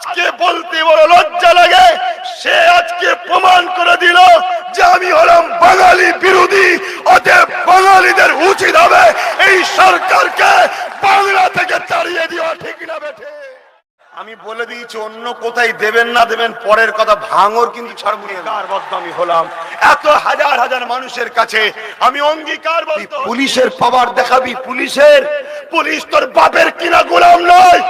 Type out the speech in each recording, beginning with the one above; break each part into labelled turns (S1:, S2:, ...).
S1: আজকে বলতে বড় লজ্জা লাগে। সে আজকে প্রমাণ করে দিল যে আমি হলাম বাঙালি বিরোধী অতএব বাঙালিদের উচিত হবে এই সরকারকে বাংলা থেকে তাড়িয়ে দেওয়া ঠিক না বেঠে? আমি বলে দিয়েছি অন্য কোথায় দেবেন না দেবেন পরের কথা ভাঙর কিন্তু ছাড়বো না। আমি হলাম। এত হাজার হাজার মানুষের কাছে আমি অঙ্গীকার পুলিশের পাওয়ার দেখাবি পুলিশের? পুলিশ তোর বাপের কিনা গোলাম নয়।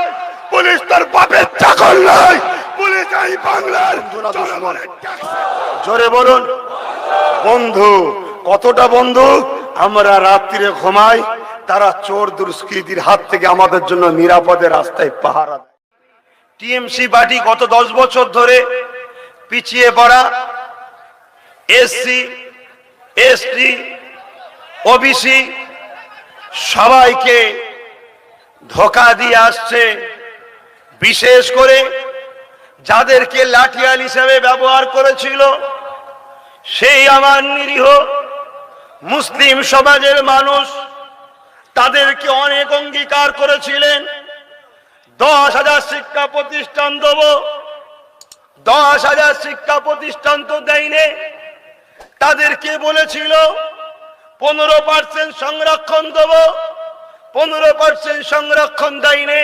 S1: পুলিশ তোর বাপের চাকর নয়। পুলিশ এই বাংলার। জোরে বলুন। বন্ধু কতটা বন্ধু? আমরা রাত্রিরে ঘুমাই তারা চোর দুষ্কৃতির হাত থেকে আমাদের জন্য নিরাপদে রাস্তায় পাহারা দেয়। টিএমসি পার্টি গত দশ বছর ধরে পিছিয়ে পড়া এসসি এসটি ওবিসি সবাইকে ধোকা দিয়ে আসছে। বিশেষ করে যাদেরকে লাঠিয়াল হিসেবে ব্যবহার করেছিল, সেই আমার নিরীহ মুসলিম সমাজের মানুষ তাদেরকে অনেক অঙ্গীকার করেছিলেন। দশ হাজার শিক্ষা প্রতিষ্ঠান দেব, দশ হাজার শিক্ষা প্রতিষ্ঠান তো দেয়নি। তাদেরকে বলেছিল, পনেরো পার্সেন্ট সংরক্ষণ দেব, পনেরো পার্সেন্ট সংরক্ষণ দেয়নি।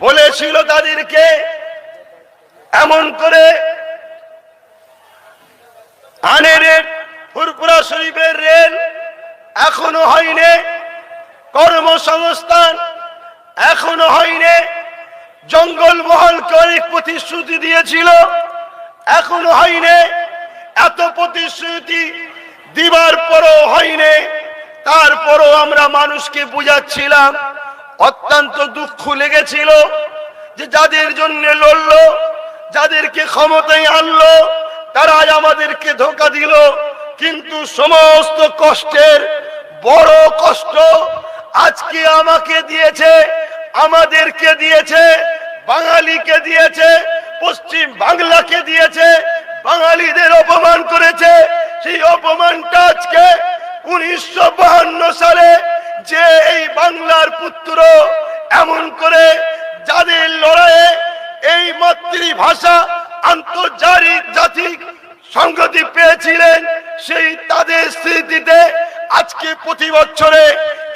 S1: বলেছিল তাদেরকে এমন করে আনের ফুরপুরা শরীফের রেল এখনও হয়নি, কর্মসংস্থান এখনও হয়নি, জঙ্গল মহলকে অনেক প্রতিশ্রুতি দিয়েছিল, এখনও হয়নি, এত প্রতিশ্রুতি দিবার পরও হয়নি, তারপরও আমরা মানুষকে বুঝাচ্ছিলাম অত্যন্ত দুঃখ লেগেছিল যে যাদের জন্য লড়লো, যাদেরকে ক্ষমতায় আনলো তারা আজ আমাদেরকে ধোকা দিল। কিন্তু সমস্ত কষ্টের বড় কষ্ট আজকে আমাকে দিয়েছে, আমাদেরকে দিয়েছে, বাঙালিকে দিয়েছে, পশ্চিম বাংলাকে দিয়েছে, বাঙালিদের অপমান করেছে। সেই অপমানটা আজকে উনিশশো সালে যে এই বাংলার পুত্র এমন করে যাদের লড়াইয়ে এই মাতৃভাষা আন্তর্জাতিক জাতিক সংগতি পেয়েছিলেন, সেই তাদের স্মৃতিতে আজকে প্রতি বছরে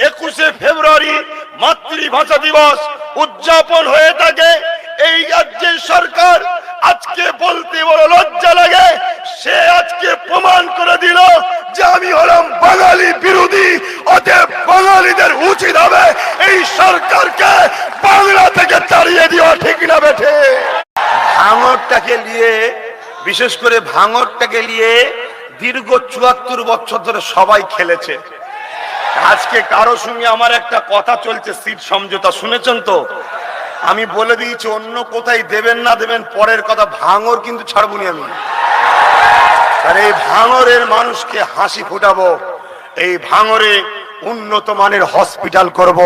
S1: একুশে ফেব্রুয়ারি মাতৃভাষা দিবস উদযাপন হয়ে থাকে। এই রাজ্যের সরকার আজকে বলতে বড় লজ্জা লাগে, সে আজকে প্রমাণ করে দিল যে আমি হলাম বাঙালি বিরোধী অতএব বাঙালিদের উচিত হবে এই সরকারকে বাংলা থেকে তাড়িয়ে দেওয়া ঠিক না বেঠে? ভাঙরটাকে নিয়ে, বিশেষ করে ভাঙরটাকে নিয়ে দীর্ঘ চুয়াত্তর বছর ধরে সবাই খেলেছে। আজকে কারও সঙ্গে আমার একটা কথা চলছে, সিট সমঝোতা, শুনেছেন তো? আমি বলে দিয়েছি, অন্য কোথায় দেবেন না দেবেন, পরের কথা, ভাঙর কিন্তু ছাড়বুনি আমি। আর এই ভাঙরের মানুষকে হাসি ফুটাবো, এই ভাঙরে উন্নত মানের হসপিটাল করব।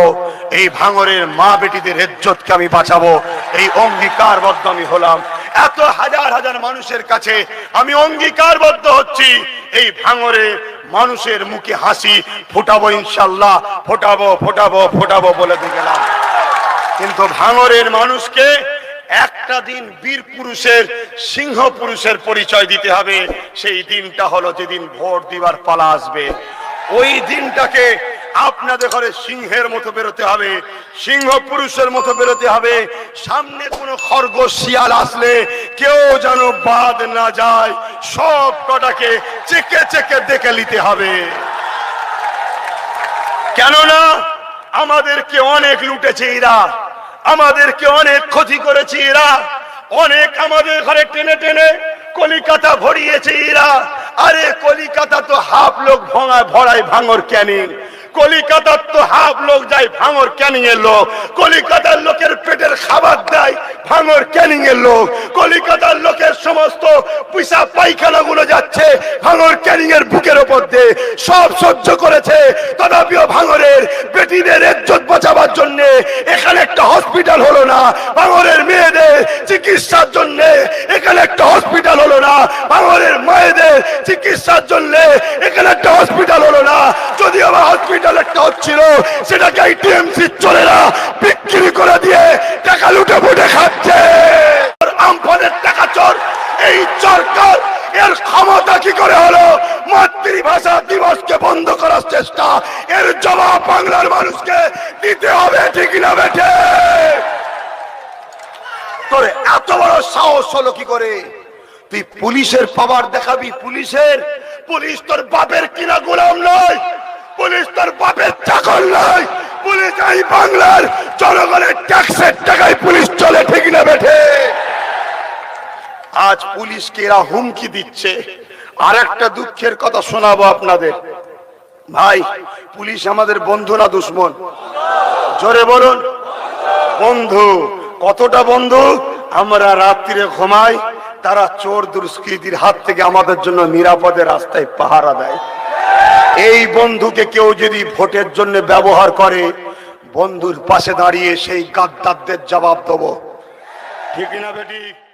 S1: এই ভাঙরের মা বেটিদের ইজ্জতকে আমি বাঁচাবো। এই অঙ্গীকারবদ্ধ আমি হলাম। এত হাজার হাজার মানুষের কাছে আমি অঙ্গীকারবদ্ধ হচ্ছি। এই ভাঙরে মানুষের মুখে হাসি ফোটাবো ইনশাল্লাহ ফোটাবো ফোটাবো ফোটাবো বলে দিয়ে গেলাম। কিন্তু ভাঙরের মানুষকে একটা দিন বীর পুরুষের, সিংহ পুরুষের পরিচয় দিতে হবে। সেই দিনটা হলো যেদিন ভোট দিবার পালা আসবে। ওই দিনটাকে আপনাদের ঘরে সিংহের মতো বেরোতে হবে, সিংহ পুরুষের মতো বেরোতে হবে। সামনে কোনো খরগোশ, শিয়াল আসলে কেউ যেন বাদ না যায়। সব কটাকে চেকে চেকে দেখে নিতে হবে। কেননা আমাদেরকে অনেক লুটেছে এরা, আমাদেরকে অনেক ক্ষতি করেছে এরা, অনেক আমাদের ঘরে টেনে টেনে কলিকাতা ভরিয়েছে এরা। আরে কলিকাতা তো হাফ লোক ভঙায় ভরায় ভাঙর ক্যানিং। কলিকাতার তো হাফ লোক যায় ভাঙর ক্যানিং এর লোক। কলিকাতার লোকের পেটের খাবার দেয় ভাঙর ক্যানিং এর লোক। কলিকাতার লোকের সমস্ত পয়সা পায়খানা গুলো যাচ্ছে ভাঙর ক্যানিং এর বুকের ওপর দিয়ে। সব সহ্য করেছে তথাপিও ভাঙরের বেটিদের ইজ্জত বাঁচাবার জন্য। এখানে একটা হসপিটাল হলো না। ভাঙরের মেয়েদের চিকিৎসার জন্য চিকিৎসার জন্য এখানে একটা হসপিটাল হলো না। যদি আমার হসপিটাল একটা হচ্ছিল, সেটাকে এই চলে না বিক্রি করে দিয়ে টাকা লুটে ফুটে খাচ্ছে। আমফানের টাকা চোর, এই সরকার এর ক্ষমতা কি করে হলো? মাতৃভাষা দিবসকে বন্ধ করার চেষ্টা, এর জবাব বাংলার মানুষকে দিতে হবে, ঠিক না বেঠে? তোর এত বড় সাহস হলো কি করে? তুই পুলিশের পাওয়ার দেখাবি, পুলিশের? পুলিশ তোর বাপের কিনা গোলাম নয়। পুলিশ তোর বাপের চাকর নয়। পুলিশ এই বাংলার জনগণের ট্যাক্সের টাকায় পুলিশ চলে, ঠিক না বেঠে? আজ পুলিশকে এরা হুমকি দিচ্ছে। আর একটা দুঃখের কথা শোনাবো আপনাদের। ভাই, পুলিশ আমাদের বন্ধু না দুশ্মন? জোরে বলুন। বন্ধু। কতটা বন্ধু? আমরা রাত্রিরে ঘুমাই, তারা চোর দুষ্কৃতির হাত থেকে আমাদের জন্য নিরাপদে রাস্তায় পাহারা দেয়। এই বন্ধুকে কেউ যদি ভোটের জন্য ব্যবহার করে, বন্ধুর পাশে দাঁড়িয়ে সেই গাদ্দারদের জবাব দেব। ঠিক না বেটি?